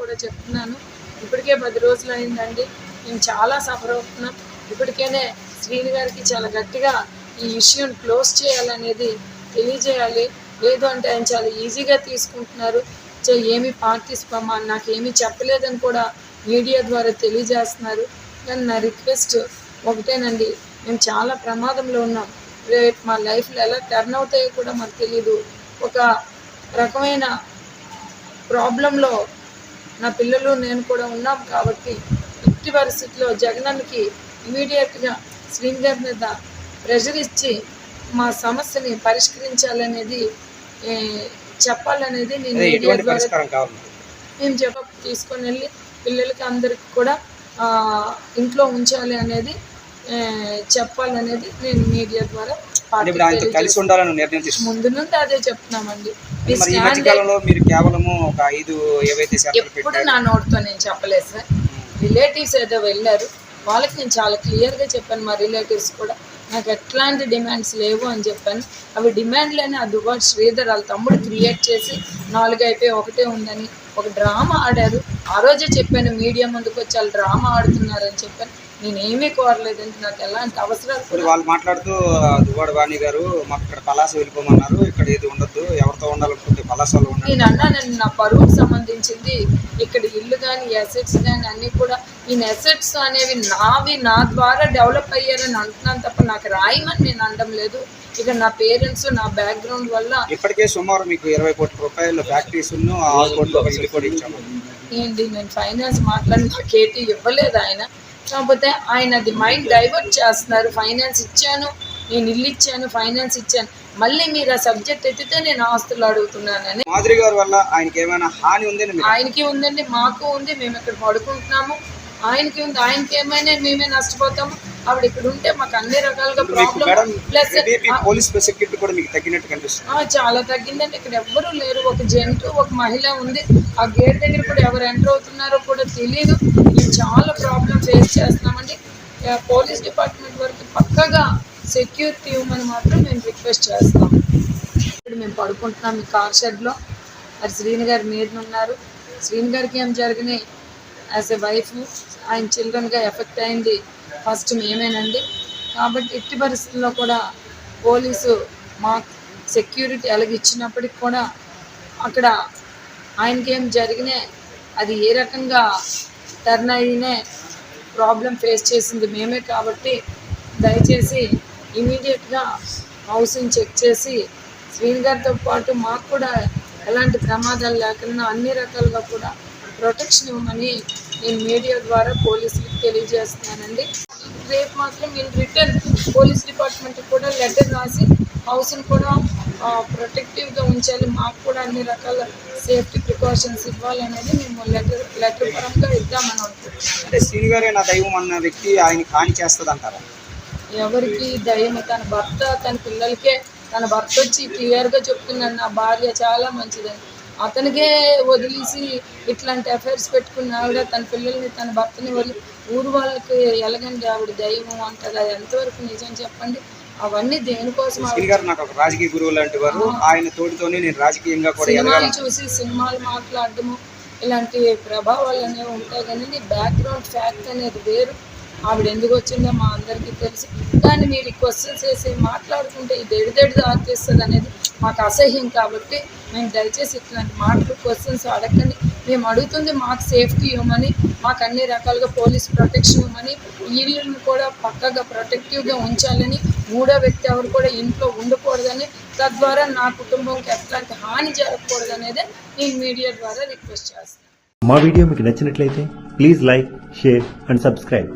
కూడా చెప్తున్నాను. ఇప్పటికే పది రోజులు అయిందండి మేము చాలా సఫర్ అవుతున్నాం. ఇప్పటికేనే శ్రీని గారికి చాలా గట్టిగా ఈ ఇష్యూని క్లోజ్ చేయాలనేది తెలియజేయాలి. లేదు అంటే ఆయన చాలా ఈజీగా తీసుకుంటున్నారు. సో ఏమి పార్టీస్పమా నాకేమీ చెప్పలేదని కూడా మీడియా ద్వారా తెలియజేస్తున్నారు. కానీ నా రిక్వెస్ట్ ఒకటేనండి. మేము చాలా ప్రమాదంలో ఉన్నాం. రేపు మా లైఫ్లో ఎలా టర్న్ అవుతాయో కూడా మాకు తెలియదు ఒక రకమైన ప్రాబ్లంలో నా పిల్లలు నేను కూడా ఉన్నాం కాబట్టి ఇట్టి పరిస్థితిలో జగనన్నకి ఇమీడియట్గా శ్రీని గారి మీద ప్రెషర్ ఇచ్చి మా సమస్యని పరిష్కరించాలనేది చెప్పాలనేది నేను మేము చెప్ప తీసుకొని వెళ్ళి పిల్లలకి అందరికి కూడా ఇంట్లో ఉంచాలి అనేది చెప్పాలనేది నేను మీడియా ద్వారా ముందు నుండి అదే చెప్తున్నామండి. ఈ స్టాండ్ మధ్య కాలంలో మీరు కేవలము ఒక ఐదు ఏవైతే శాఖలు ఎప్పుడు నా నోటితో నేను చెప్పలేదు సార్. రిలేటివ్స్ ఏదో వెళ్ళారు. వాళ్ళకి నేను చాలా క్లియర్గా చెప్పాను మా రిలేటివ్స్ కూడా. నాకు ఎట్లాంటి డిమాండ్స్ లేవు అని చెప్పాను. అవి డిమాండ్లని ఆ దుబాట్ శ్రీధర్ వాళ్ళ తమ్ముడు క్రియేట్ చేసి నాలుగు అయిపోయి ఒకటే ఉందని ఒక డ్రామా ఆడారు. ఆ రోజే చెప్పాను మీడియా ముందుకు వచ్చి వాళ్ళు డ్రామా ఆడుతున్నారని చెప్పాను. నేనేమీ కోరలేదండి నాకు ఎలాంటి అవసరాలు కూడా వాళ్ళు మాట్లాడుతూ దువ్వాడ వాణి గారు మాకు ఇక్కడ పలాస వెళ్ళిపోమన్నారు ఇక్కడ ఏది ఉండొద్దు ఎవరితో ఉండాలనుకుంటే పలాసలో ఉండండి. నేను అన్నానండి నా పరువుకు సంబంధించింది ఇక్కడ ఇల్లు కానీ అసెట్స్ కానీ అన్నీ కూడా ఈ అసెట్స్ అనేవి నావి నా ద్వారా డెవలప్ అయ్యారని అంటున్నాను తప్ప నాకు రాయమని నేను అనడం లేదు. ఇక నా పేరెంట్స్ నా బ్యాక్గ్రౌండ్ వల్ల ఇప్పటికే సుమారు మీకు ఇరవై కోట్ల రూపాయల ఫ్యాక్టరీస్ ఆరు కోట్ల ఒక ఇల్లు కూడా ఇచ్చాము. ఏంటి నేను ఫైనాన్స్ మాట్లాడి నాకు ఏటి ఇవ్వలేదు ఆయన. కాకపోతే ఆయన అది మైండ్ డైవర్ట్ చేస్తున్నారు. ఫైనాన్స్ ఇచ్చాను నేను ఇల్లు ఇచ్చాను ఫైనాన్స్ ఇచ్చాను. మళ్ళీ మీరు ఆ సబ్జెక్ట్ ఎత్తితే నేను ఆస్తులు అడుగుతున్నానని. మాదిరి గారి వల్ల ఆయనకి ఏమైనా హాని మీరు ఆయనకి ఉందండి మాకు ఉంది మేము ఇక్కడ పడుకుంటున్నాము. ఆయనకి ఉంది ఆయనకి ఏమైనా మేమే నష్టపోతాము. ఆవిడ ఇక్కడ ఉంటే మాకు అన్ని రకాలుగా ప్రాబ్లం ప్లస్ పోలీస్ కూడా మీకు తగ్గినట్టు కనిపిస్తుంది. చాలా తగ్గిందండి. ఇక్కడ ఎవ్వరూ లేరు. ఒక జంటు ఒక మహిళ ఉంది. ఆ గేట్ దగ్గర కూడా ఎవరు ఎంటర్ అవుతున్నారో కూడా తెలియదు మేము చాలా ప్రాబ్లం ఫేస్ చేస్తున్నామండి. పోలీస్ డిపార్ట్మెంట్ వరకు పక్కగా సెక్యూరిటీ ఇవ్వమని మాత్రం మేము రిక్వెస్ట్ చేస్తాం. ఇప్పుడు మేము పడుకుంటున్నాం ఈ కార్ షెడ్లో మరి శ్రీని గారు మీద ఉన్నారు. శ్రీని గారికి ఏం జరిగినాయి? యాజ్ ఎ వైఫ్ ఆయన చిల్డ్రన్గా ఎఫెక్ట్ అయింది. ఫస్ట్ మేమేనండి. కాబట్టి ఎట్టి పరిస్థితుల్లో కూడా పోలీసు మా సెక్యూరిటీ అలాగే ఇచ్చినప్పటికి కూడా అక్కడ ఆయనకి ఏం జరిగినాయి అది ఏ రకంగా టర్న్ అయినే ప్రాబ్లం ఫేస్ చేసింది మేమే కాబట్టి దయచేసి ఇమీడియట్గా హౌసింగ్ చెక్ చేసి శ్రీని గారితో పాటు మాకు కూడా ఎలాంటి ప్రమాదాలు లేకుండా అన్ని రకాలుగా కూడా ప్రొటెక్షన్ ఇవ్వమని నేను మీడియా ద్వారా పోలీసులకు తెలియజేస్తున్నానండి. రేపు మాత్రం నేను రిటర్న్ పోలీస్ డిపార్ట్మెంట్కి కూడా లెటర్ రాసి హౌస్ని కూడా ప్రొటెక్టివ్గా ఉంచాలి. మాకు కూడా అన్ని రకాల సేఫ్టీ ప్రికాషన్స్ ఇవ్వాలనేది మేము లెటర్ లెటర్ పరంగా ఇద్దామని అనుకుంటున్నాను అంటే శ్రీని గారే నా దైవం అన్న వ్యక్తి ఆయనకి హాని చేస్తుంది అంటారా ఎవరికి దయ్యం తన భర్త తన పిల్లలకే తన భర్త వచ్చి క్లియర్గా చెప్తున్నాడు నా భార్య చాలా మంచిదని అతనికే వదిలేసి ఇట్లాంటి అఫైర్స్ పెట్టుకున్న ఆవిడ తన పిల్లల్ని తన భర్తని వదిలి ఊరు వాళ్ళకి ఎలాగండి ఆవిడ దైవం అంటారు అది ఎంతవరకు నిజం చెప్పండి? అవన్నీ దేనికోసం గారు నాకు ఒక రాజకీయ గురువు లాంటి వారు. ఆయన తోడితోనే నేను రాజకీయంగా కూడా సినిమాలు చూసి సినిమాలు మాట్లాడడము ఇలాంటి ప్రభావాలు అనేవి ఉంటాయి కానీ బ్యాక్గ్రౌండ్ ఫ్యాక్ట్ అనేది వేరు. ఆవిడ ఎందుకు వచ్చిందో మా అందరికీ తెలుసు. కానీ మీరు క్వశ్చన్స్ వేసి మాట్లాడుకుంటే ఇది ఎడిదెడి దారితీస్తుంది అనేది మాకు అసహ్యం కాబట్టి మేము దయచేసి ఇట్లాంటి మాటలు క్వశ్చన్స్ అడగండి. మేము అడుగుతుంది మాకు సేఫ్టీ ఇవ్వమని మాకు అన్ని రకాలుగా పోలీస్ ప్రొటెక్షన్ ఇవ్వమని ఇల్లుని కూడా పక్కగా ప్రొటెక్టివ్గా ఉంచాలని మూడో వ్యక్తి ఎవరు కూడా ఇంట్లో ఉండకూడదని తద్వారా నా కుటుంబంకి ఎట్లాంటి హాని జరగకూడదు అనేది నేను మీడియా ద్వారా రిక్వెస్ట్ చేస్తాను. మా వీడియో మీకు నచ్చినట్లయితే please like share and subscribe.